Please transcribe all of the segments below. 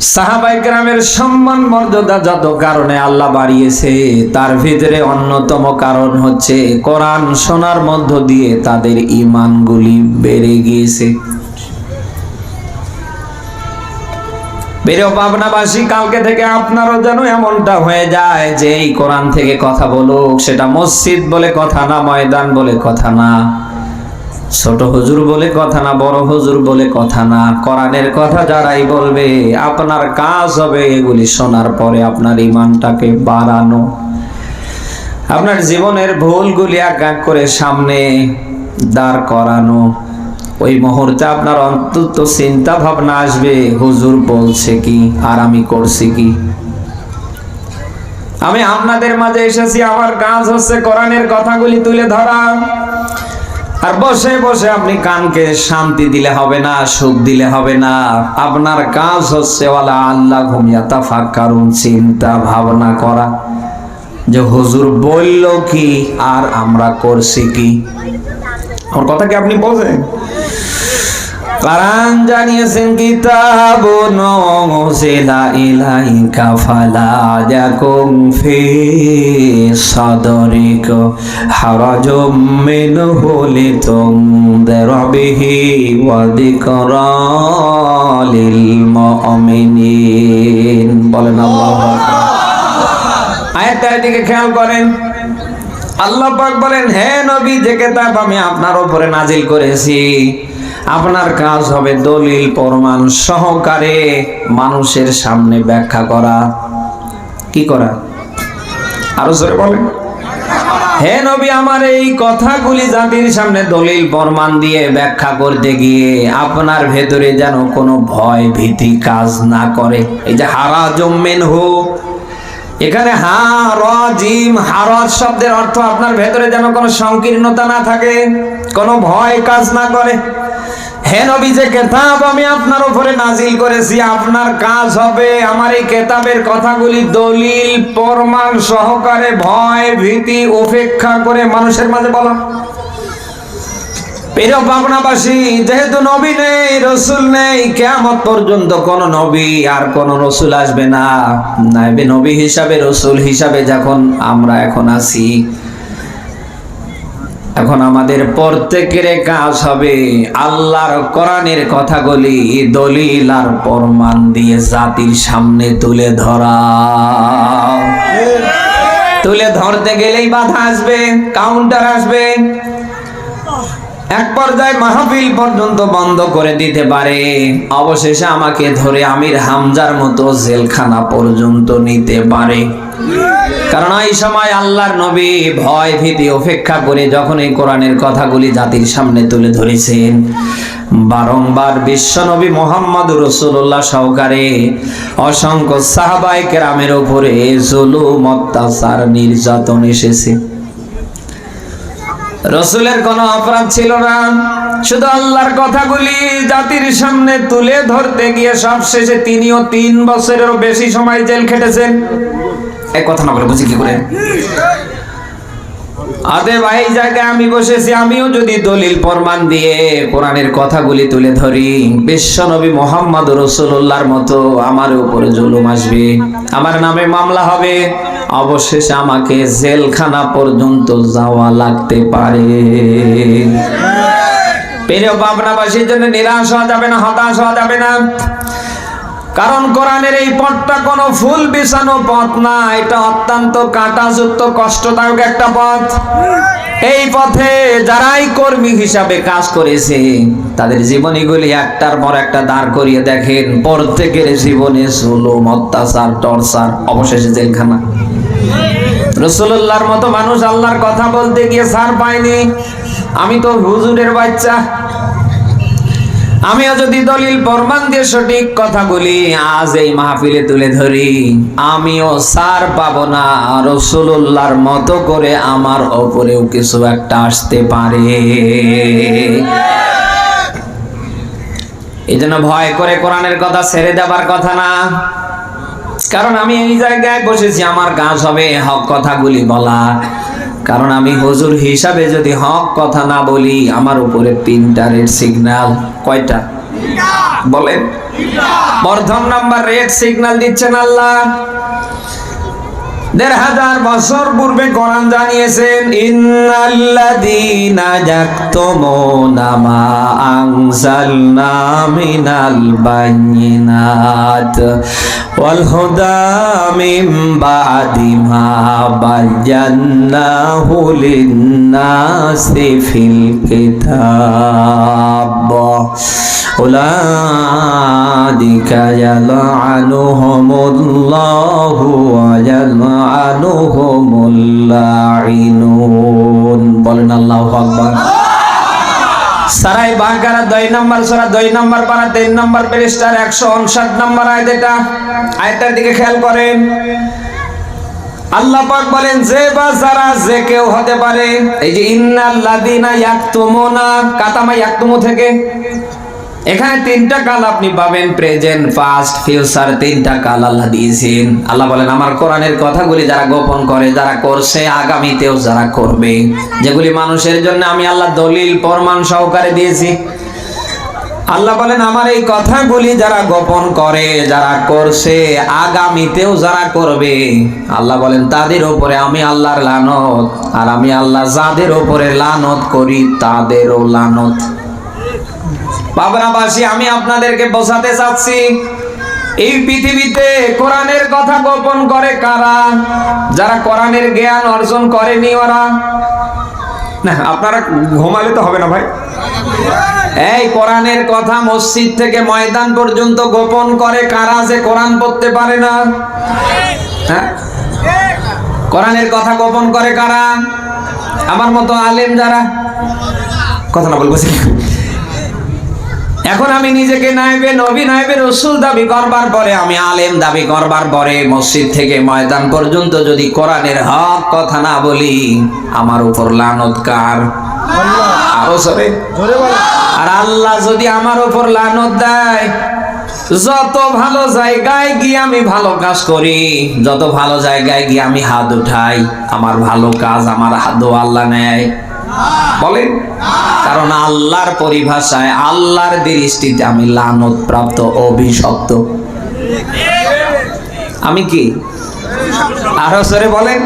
সাহাবাই সম্মান মর্যাদা যত কারণে আল্লাহ বাড়িয়েছে, তার ভিতরে অন্যতম কারণ হচ্ছে কোরআন মধ্য দিয়ে তাদের ইমানগুলি বেড়ে গিয়েছে। কালকে থেকে আপনারও যেন এমনটা হয়ে যায় যে এই কোরআন থেকে কথা বলুক, সেটা মসজিদ বলে কথা না, ময়দান বলে কথা না। ছোট হুজুর বলে কথা না, বড় হুজুর বলে কথা না। কোরআনের কথা যারাই বলবে, আপনার কাজ হবে এগুলি শোনার পরে আপনার ইমানটাকে বাড়ানো। আপনার জীবনের ভুলগুলি এক করে সামনে দাঁড় করানো। ওই মুহূর্তে আপনার অন্তত চিন্তা ভাবনা আসবে, হুজুর বলছে কি আর আমি করছি কি? আমি আপনাদের মাঝে এসেছি, আমার কাজ হচ্ছে কোরআনের কথাগুলি তুলে ধরা। আর বসে বসে আপনি কানকে শান্তি দিলে হবে না, সুখ দিলে হবে না। আপনার কাজ হচ্ছে, ওয়ালা আল্লাহ ঘুমিয়া তাফা কারণ চিন্তা ভাবনা করা। যে হুজুর বলল কি, আর আমরা করছি কি? আমার কথা কি আপনি বোঝেন? কারণ জানিয়েছেন, কিতাব নজিলা ইলাইকা, ফালা যাকুম ফি সাদরিক, হারাজুম মিনহু লিতুনদির বিহি ওয়া যিকরা লিল মুমিনিন। বলেন আল্লাহু আকবার। আয়াতটার দিকে খেয়াল করেন। আল্লাহ পাক বলেন, হে নবী, যে কেতাব আমি আপনার উপরে নাজিল করেছি আপনার কাজ হবে দলিল প্রমাণ সহকারে মানুষের সামনে ব্যাখ্যা করা। কি করা? আরও জোরে বলেন। হে নবী, আমার এই কথাগুলি জাতির সামনে দলিল প্রমাণ দিয়ে ব্যাখ্যা করতে গিয়ে আপনার ভেতরে যেন কোনো ভয় ভীতি কাজ না করে। এই যে হারা জম্মেন হোক এখানে হা, র, জিম হারজ শব্দের অর্থ আপনার ভেতরে যেন কোনো সংকীর্ণতা না থাকে, কোনো ভয় কাজ না করে। হে নবী যে কেতাব আমি আপনার উপরে নাজিল করেছি, আপনার কাজ হবে আমার এই কেতাবের কথাগুলি দলিল, প্রমাণ সহকারে ভয়, ভীতি, উপেক্ষা করে মানুষের মাঝে বলা। প্রিয় পাবনাবাসী যেহেতু নবী নেই রসুল নেই কেমত পর্যন্ত কোন নবী আর কোন রসুল আসবে না। নাইবে নবী হিসাবে রসুল হিসাবে যখন আমরা এখন আছি এখন আমাদের প্রত্যেকের কাজ হবে আল্লাহর কোরআনের কথাগুলি দলিল আর প্রমাণ দিয়ে জাতির সামনে তুলে ধরা। তুলে ধরতে গেলেই বাধা আসবে কাউন্টার আসবে এক পর্যায়ে মাহফিল পর্যন্ত বন্ধ করে দিতে পারে। অবশেষে আমাকে ধরে আমির হামজার মতো জেলখানা পর্যন্ত নিতে পারে। কারণ এই সময় আল্লাহর নবী ভয়, ভীতি উপেক্ষা করে যখন এই কোরআনের কথাগুলি জাতির সামনে তুলে ধরেছেন, বারংবার বিশ্ব নবী মোহাম্মদ রসুল্লাহ সহকারে অসংখ্য সাহাবাই কেরামের উপরে জুলুম, অত্যাচার, নির্যাতন এসেছে। রসুলের কোনো অপরাধ ছিল না। শুধু আল্লাহর কথাগুলি জাতির সামনে তুলে ধরতে গিয়ে সব শেষে তিনিও তিন বছরেরও বেশি সময় জেল খেটেছেন। এক কথা না বলে বুঝি কি করে? আদে ভাই জায়গায় আমি বসেছি, আমিও যদি দলিল প্রমাণ দিয়ে কোরআনের কথাগুলি তুলে ধরি, বিশ্ব নবী মোহাম্মদ রসুল্লাহর মতো আমার উপরে জুলুম আসবে, আমার নামে মামলা হবে। অবশেষে আমাকে জেলখানা পর্যন্ত যাওয়া লাগতে পারে। প্রিয় পাবনাবাসীর জন্য নিরাশ হওয়া যাবে না, হতাশ হওয়া যাবে না। কারণ কোরআনের এই পথটা কোনো ফুল বিছানো পথ না, এটা অত্যন্ত কাঁটাযুক্ত, কষ্টদায়ক একটা পথ। এই পথে যারাই কর্মী হিসাবে কাজ করেছে, তাদের জীবনীগুলি একটার পর একটা দাঁড় করিয়ে দেখেন, প্রত্যেকের জীবনে জুলুম, অত্যাচার, টর্চার, অবশেষে জেলখানা। রসুল্লাহর মতো মানুষ আল্লাহর কথা বলতে গিয়ে সার পায়নি। আমি তো হুজুরের বাচ্চা। আমিও যদি দলিল, প্রমাণ দিয়ে সঠিক বলি, আজ এই মাহফিলে তুলে ধরি। আমিও সার পাবো না। রসুল্লাহর মতো করে আমার ওপরেও কিছু একটা আসতে পারে। এই জন্য ভয় করে কোরআনের কথা ছেড়ে দেবার কথা না। কারণ আমি এই জায়গায় বসেছি, আমার কাজ হবে হক কথাগুলি বলা। কারণ আমি হুজুর হিসাবে যদি হক কথা না বলি, আমার উপরে তিনটা রেড কয়টা? বলেন। প্রথম নাম্বার, রেড সিগন্যাল দিচ্ছেন আল্লাহ। দেড় হাজার বছর পূর্বে কোরআন জানিয়েছেন, ইন্নাল্লাযীনা والهدى من بعد ما بيناه للناس في الكتاب أولئك يلعنهم الله ويلعنهم اللاعنون قلنا الله أكبر সারাই বাকারা দুই নম্বর সারা, দুই নম্বর পারা, তিন নম্বর পৃষ্ঠার 159 নম্বর আয় এটা। আয়তার দিকে খেয়াল করেন। আল্লাহ পাক বলেন, যে বা যারা যে কেউ হতে পারে, এই যে ইন্নাল লাদিনা ইয়াকতুমুনা, কাতামা ইয়াকতুমু থেকে। এখানে তিনটা কাল আপনি পাবেন প্রেজেন্ট পাস্ট ফিউচার তিনটা কাল আল্লাহ দিয়েছেন। আল্লাহ বলেন, আমার কোরআনের কথাগুলি যারা গোপন করে, যারা করছে, আগামীতেও যারা করবে। যেগুলি মানুষের জন্য আমি আল্লাহ দলিল, প্রমাণ সহকারে দিয়েছি। আল্লাহ বলেন, আমার এই কথাগুলি যারা গোপন করে, যারা করছে, আগামীতেও যারা করবে। আল্লাহ বলেন, তাদের উপরে আমি আল্লাহর লানত, আর আমি আল্লাহ যাদের উপরে লানত করি, তাদেরও লানত। পাবনাবাসী, আমি আপনাদেরকে বোঝাতে চাচ্ছি, এই পৃথিবীতে কোরআনের কথা গোপন করে কারা? যারা কোরআনের জ্ঞান অর্জন করেনি ওরা? না, আপনারা ঘুমালে তো হবে না ভাই। এই কোরআনের কথা মসজিদ থেকে ময়দান পর্যন্ত গোপন করে কারা যে কোরআন পড়তে পারে না? হ্যাঁ? কোরআনের কথা গোপন করে কারা? আমার মতো আলেম যারা? কথা না বলব এখন আমি নিজেকে নাইবে নবী নাইবে রসুল দাবি করবার পরে আমি আলেম দাবি করবার পরে মসজিদ থেকে ময়দান পর্যন্ত যদি কোরআনের হক কথা না বলি আমার উপর লানত কার? আরও সরে আর আল্লাহ যদি আমার উপর লানত দেয় যত ভালো জায়গায় গিয়ে আমি ভালো কাজ করি যত ভালো জায়গায় গিয়ে আমি হাত উঠাই আমার ভালো কাজ আমার হাত আল্লাহ নেয়। বলেন। কারণ আল্লাহর পরিভাষায় আল্লাহর দৃষ্টিতে আমি লানত প্রাপ্ত অভিশপ্ত। আমি কি? আরও সরে বলেন।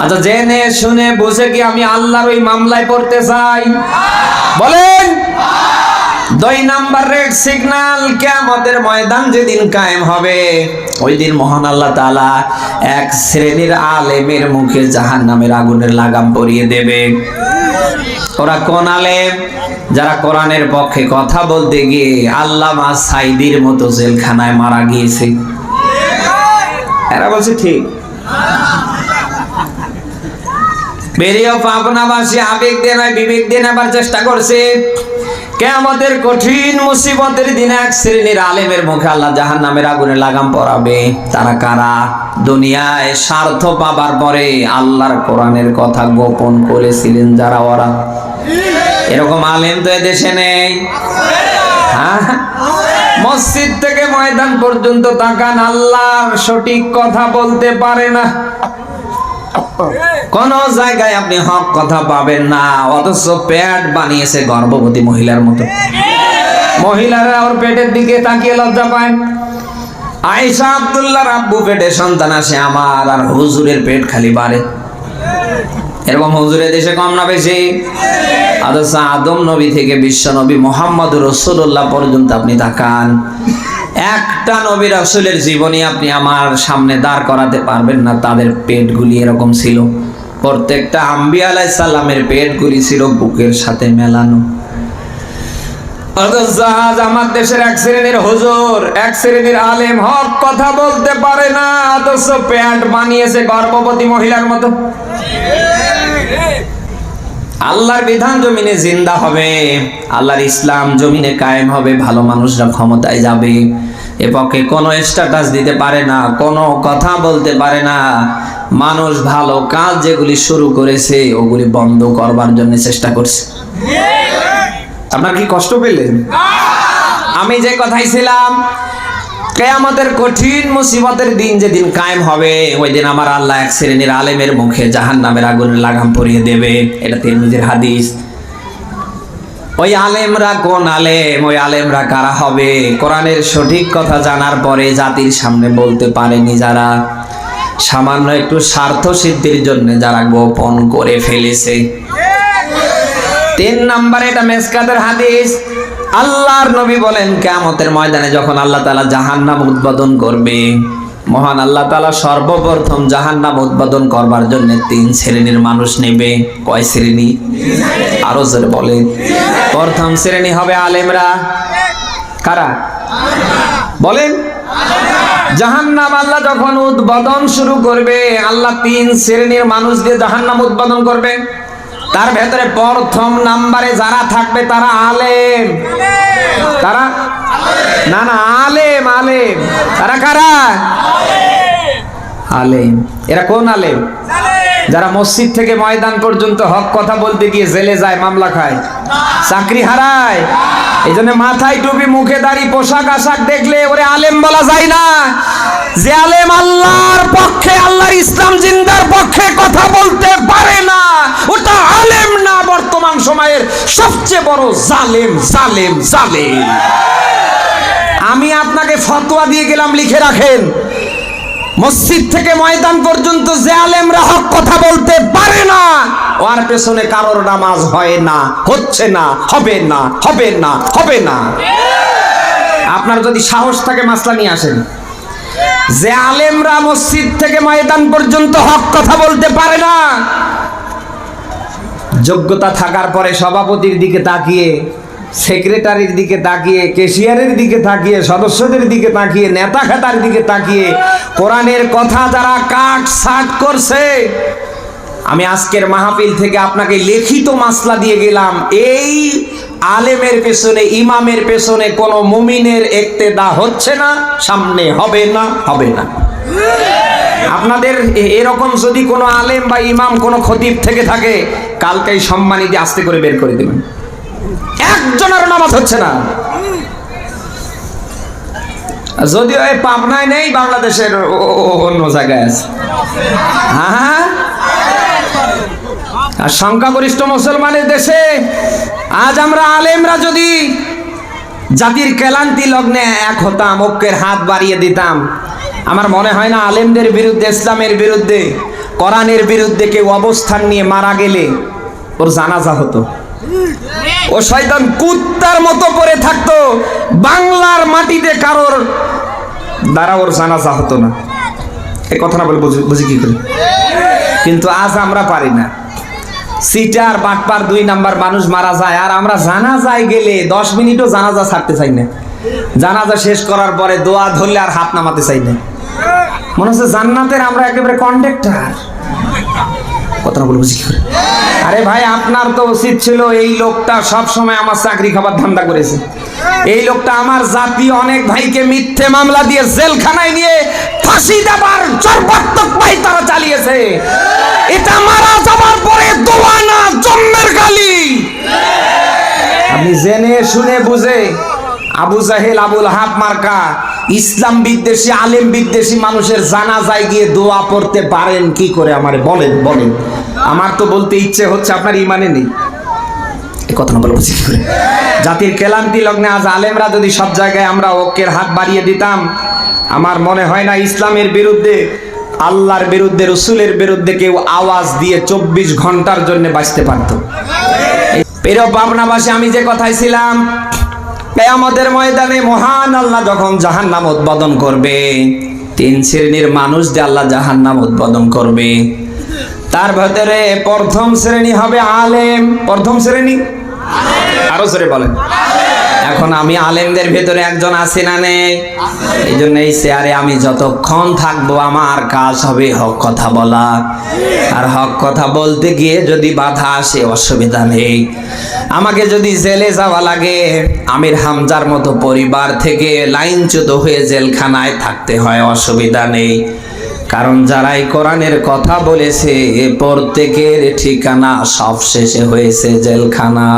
আচ্ছা জেনে শুনে বুঝে কি আমি আল্লাহর ওই মামলায় পড়তে চাই? বলেন। দুই নাম্বার রেড সিগন্যাল কিয়ামতের ময়দান যেদিন কায়েম হবে, ওই দিন মহান আল্লাহ তাআলা এক শ্রেণির আলেমের মুখে জাহান্নামের আগুনের লাগাম পরিয়ে দেবে। ওরা কোন আলেম? যারা কোরআনের পক্ষে কথা বলতে গিয়ে আল্লামা সাইদির মতো জেলখানায় মারা গিয়েছে। এরা বলছে, ঠিক। বেরিয়েও পাবনাবাসী আবেগ দিয়ে নয়, বিবেক দিয়ে নেবার চেষ্টা করছে। কেয়ামতের কঠিন মুসিবতের দিনে এক শ্রেণির আলেমের মুখে আল্লাহ জাহান নামের আগুনে লাগাম পরাবে। তারা কারা? দুনিয়ায় স্বার্থ পাবার পরে আল্লাহর কোরআনের কথা গোপন করেছিলেন যারা ওরা। এরকম আলেম তো এদেশে নেই। হ্যাঁ? মসজিদ থেকে ময়দান পর্যন্ত তাকান আল্লাহর সঠিক কথা বলতে পারে না। কোন জায়গায় আপনি হক কথা পাবেন না, অথচ প্যাড বানিয়েছে গর্ভবতী মহিলার মতো। মহিলারা ওর পেটের দিকে তাকিয়ে লজ্জা পায়। আয়েশা আব্দুল্লাহর আব্বু পেটে সন্তান আসে আমার, আর হুজুরের পেট খালি বাড়ে। এরকম হুজুরের দেশে কম না বেশি? অথচ আদম নবী থেকে বিশ্ব নবী মোহাম্মদ রসুল্লাহ পর্যন্ত আপনি তাকান। একটা নবী রাসূলের জীবনী আপনি আমার সামনে দাঁড় করাতে পারবেন না, তাদের পেটগুলি এরকম ছিল। প্রত্যেকটা আম্বি আলাই সাল্লামের পেটগুলি ছিল বুকের সাথে মেলানো। আজ আমার দেশের এক শ্রেণির হুজুর, এক শ্রেণির আলেম, হক কথা বলতে পারে না প্যান্ট বানিয়েছে গর্ভবতী মহিলার মতো। আল্লাহর বিধান জমিনে জিন্দা হবে, আল্লাহর ইসলাম জমিনে কায়েম হবে, ভালো মানুষরা ক্ষমতায় যাবে। এ পক্ষে কোনো স্ট্যাটাস দিতে পারে না, কোনো কথা বলতে পারে না। মানুষ ভালো কাজ যেগুলি শুরু করেছে, ওগুলি বন্ধ করবার জন্য চেষ্টা করছে। আপনার কি কষ্ট পেলেন? আমি যে কথাই ছিলাম, কেয়ামতের কঠিন মুসিবতের দিন যেদিন কায়েম হবে, ওই দিন আমার আল্লাহ এক শ্রেণির আলেমের মুখে জাহান নামের আগুনের লাগাম পরিয়ে দেবে। এটা তিরমিজির হাদিস। ওই আলেমরা কোন আলেম? ওই আলেমরা কারা হবে? কোরআনের সঠিক কথা জানার পরে জাতির সামনে বলতে পারেনি যারা। সামান্য একটু স্বার্থ সিদ্ধির জন্য যারা গোপন করে ফেলেছে। তিন নম্বরে এটা মেসকাদের হাদিস। আল্লাহর নবী বলেন, কেয়ামতের ময়দানে যখন আল্লাহ তাআলা জাহান্নাম উদ্বোধন করবে, মহান আল্লাহ তাআলা সর্বপ্রথম জাহান্নাম উদ্বোধন করবার জন্য তিন শ্রেণির মানুষ নেবে। কয় শ্রেণি? আরও জোরে বলেন। প্রথম শ্রেণি হবে আলেমরা। কারা? বলেন। জাহান্নাম আল্লাহ যখন উদ্বোধন শুরু করবে, আল্লাহ তিন শ্রেণির মানুষ দিয়ে জাহান্নাম উদ্বোধন করবে। তার ভেতরে প্রথম নাম্বারে যারা থাকবে তারা আলেম। তারা? না না, আলেম আলেম। তারা কারা? আলেম। এরা কোন আলেম? যারা মসজিদ থেকে ময়দান পর্যন্ত হক কথা বলতে গিয়ে জেলে যায়, মামলা খায়। চাকরি হারায়। এই জন্য মাথায় টুপি, মুখে দাড়ি, পোশাক, আশাক দেখলে ওরে আলেম বলা যায় না। যে আলেম আল্লাহর পক্ষে, আল্লাহর ইসলাম জিন্দার পক্ষে কথা বলতে পারে না ওটা আলেম না বর্তমান সময়ের সবচেয়ে বড় জালেম জালেম জালেম। আমি আপনাকে ফতোয়া দিয়ে গেলাম, লিখে রাখেন। মসজিদ থেকে ময়দান পর্যন্ত যে হক কথা বলতে পারে না, ওর পেছনে কারোর নামাজ হয় না, হচ্ছে না, হবে না হবে না হবে না। আপনার যদি সাহস থাকে, মাসলা নিয়ে আসেন। যে আলেমরা মসজিদ থেকে ময়দান পর্যন্ত হক কথা বলতে পারে না, যোগ্যতা থাকার পরে সভাপতির দিকে তাকিয়ে সেক্রেটারির দিকে তাকিয়ে কেশিয়ারের দিকে তাকিয়ে, সদস্যদের দিকে তাকিয়ে, নেতা খেতার দিকে তাকিয়ে, কোরআনের কথা যারা কাট সাট করছে, আমি আজকের মাহফিল থেকে আপনাকে লিখিত মাসলা দিয়ে গেলাম, এই আলেমের পেছনে, ইমামের পেছনে কোনো মুমিনের একতেদা হচ্ছে না, সামনে হবে না হবে না। আপনাদের এরকম যদি কোনো আলেম বা ইমাম কোনো খতিব থেকে থাকে, কালকেই সম্মানী দিয়ে আস্তে করে বের করে দেবেন। একজনের নামাজ হচ্ছে না। যদিও এই পাবনায় নেই, বাংলাদেশের অন্য জায়গায় আছে। হ্যাঁ? আর সংখ্যাগরিষ্ঠ মুসলমানের দেশে আজ আমরা আলেমরা যদি জাতির কেলান্তি লগ্নে এক হতাম, ঐক্যের হাত বাড়িয়ে দিতাম, আমার মনে হয় না আলেমদের বিরুদ্ধে, ইসলামের বিরুদ্ধে, কোরআনের বিরুদ্ধে কেউ অবস্থান নিয়ে মারা গেলে ওর জানাজা হতো। ও শয়তান, কুত্তার মতো পড়ে থাকতো। বাংলার মাটিতে কারোর দ্বারা ওর জানাজা হতো না। কথা না বলে বুঝি কি করে? কিন্তু আজ আমরা পারি না। সিটার, বাটপার, দুই নাম্বার মানুষ মারা যায়, আর আমরা জানাজায় গেলে দশ মিনিটও জানাজা ছাড়তে চাই না। জানাজা শেষ করার পরে দোয়া ধরলে আর হাত নামাতে চাই না। মনে হচ্ছে জান্নাতের আমরা একেবারে কন্ডাক্টার। কথা না বলে বুঝি কি করে? আরে ভাই, আপনার তো উচিত ছিল এই লোকটা সব সময় আমার চাকরি খাবার ধান্দা করেছে। এই লোকটা আমার জাতি অনেক ভাইকে মিথ্যে মামলা দিয়ে জেলখানায় নিয়ে ফাঁসি দেবার সর্বাত্মক ভাই তারা চালিয়েছে। এটা মারা যাবার পরে দোয়া না, জন্মের গালি। আপনি জেনে শুনে বুঝে আবু জাহেল, আবুল হাব মার্কা ইসলাম বিদ্বেষী, আলেম বিদ্বেষী মানুষের জানাজায় গিয়ে দোয়া পড়তে পারেন, কি করে আমারে বলেন বলেন। আমার তো বলতে ইচ্ছে হচ্ছে আপনার ইমানে নেই। কথা না জাতির কেলান্তি লগ্নে আজ আলেমরা যদি সব জায়গায় আমরা ঐক্যের হাত বাড়িয়ে দিতাম, আমার মনে হয় না ইসলামের বিরুদ্ধে, আল্লাহর বিরুদ্ধে, রসুলের বিরুদ্ধে কেউ আওয়াজ দিয়ে চব্বিশ ঘণ্টার জন্য বাঁচতে পারতো। প্রিয় পাবনাবাসী, আমি যে কথাই ছিলাম কেয়ামতের ময়দানে মহান আল্লাহ যখন জাহান নাম উদ্বোধন করবে, তিন শ্রেণির মানুষ যে আল্লাহ জাহান নাম উদ্বোধন করবে, তার ভেতরে প্রথম শ্রেণি হবে আলেম। প্রথম শ্রেণি? আরও শ্রেণি বলেন। এখন আমি আলেমদের ভেতরে একজন আছি না নেই? এই জন্য এই চেয়ারে আমি যতক্ষণ থাকব আমার কাজ হবে হক কথা বলা। আর হক কথা বলতে গিয়ে যদি বাধা আসে অসুবিধা নেই। আমাকে যদি জেলে যাওয়া লাগে, আমির হামজার মতো পরিবার থেকে লাইনচ্যুত হয়ে জেলখানায় থাকতে হয়, অসুবিধা নেই। কারণ যারাই কোরআনের কথা বলেছে প্রত্যেকের ঠিকানা সব শেষে হয়েছে জেলখানা।